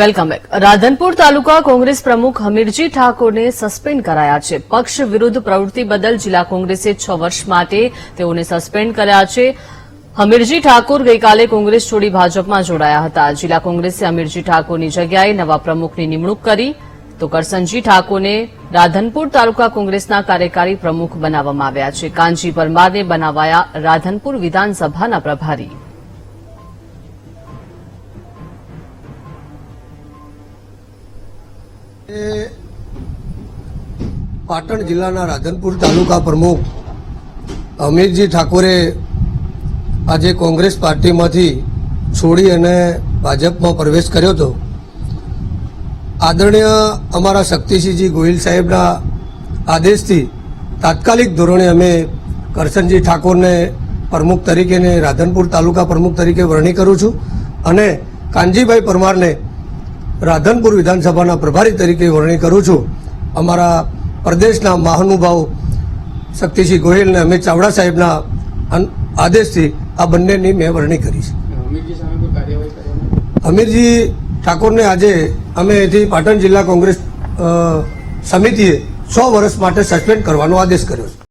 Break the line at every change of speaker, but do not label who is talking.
Welcome back. Radhanpur taluka Congress પ્રમુખ હમીરજી ઠાકોરને suspend કરાયા છે. પક્ષ વિરુદ્ધ પ્રવૃત્તિ બદલ જિલ્લા કોંગ્રેસે છ વર્ષ માટે તેઓને સસ્પેન્ડ કર્યા છે. હમીરજી ઠાકોર ગઈકાલે કોંગ્રેસ છોડી ભાજપમાં જોડાયા હતા. જિલ્લા કોંગ્રેસે હમીરજી ઠાકોરની જગ્યાએ નવા પ્રમુખની નિમણૂક કરી. તો કરસનજી ઠાકોરને રાધનપુર તાલુકા કોંગ્રેસના કાર્યકારી પ્રમુખ બનાવવામાં આવ્યા છે. કાનજી પરમારને બનાવાયા રાધનપુર વિધાનસભાના પ્રભારી.
પાટણ જિલ્લાના રાધનપુર તાલુકા પ્રમુખ અમિતજી ઠાકોરે આજે કોંગ્રેસ પાર્ટીમાંથી છોડી અને ભાજપમાં પ્રવેશ કર્યો હતો. આદરણીય અમારા શક્તિસિંહજી ગોહિલ સાહેબના આદેશથી તાત્કાલિક ધોરણે અમે કરશનજી ઠાકોરને પ્રમુખ તરીકે રાધનપુર તાલુકા પ્રમુખ તરીકે વરણી કરું છું અને કાનજીભાઈ પરમારને રાધનપુર વિધાનસભાના પ્રભારી તરીકે વરણી કરું છું. અમારા પ્રદેશના મહાનુભાવ શક્તિસિંહ ગોહિલ અને અમિત ચાવડા સાહેબના આદેશથી આ બંનેની મેં વરણી કરી છે.
અમીરજી
ઠાકોરને આજે અમે અહીંથી પાટણ જિલ્લા કોંગ્રેસ સમિતિએ સો વર્ષ માટે સસ્પેન્ડ કરવાનો આદેશ કર્યો છે.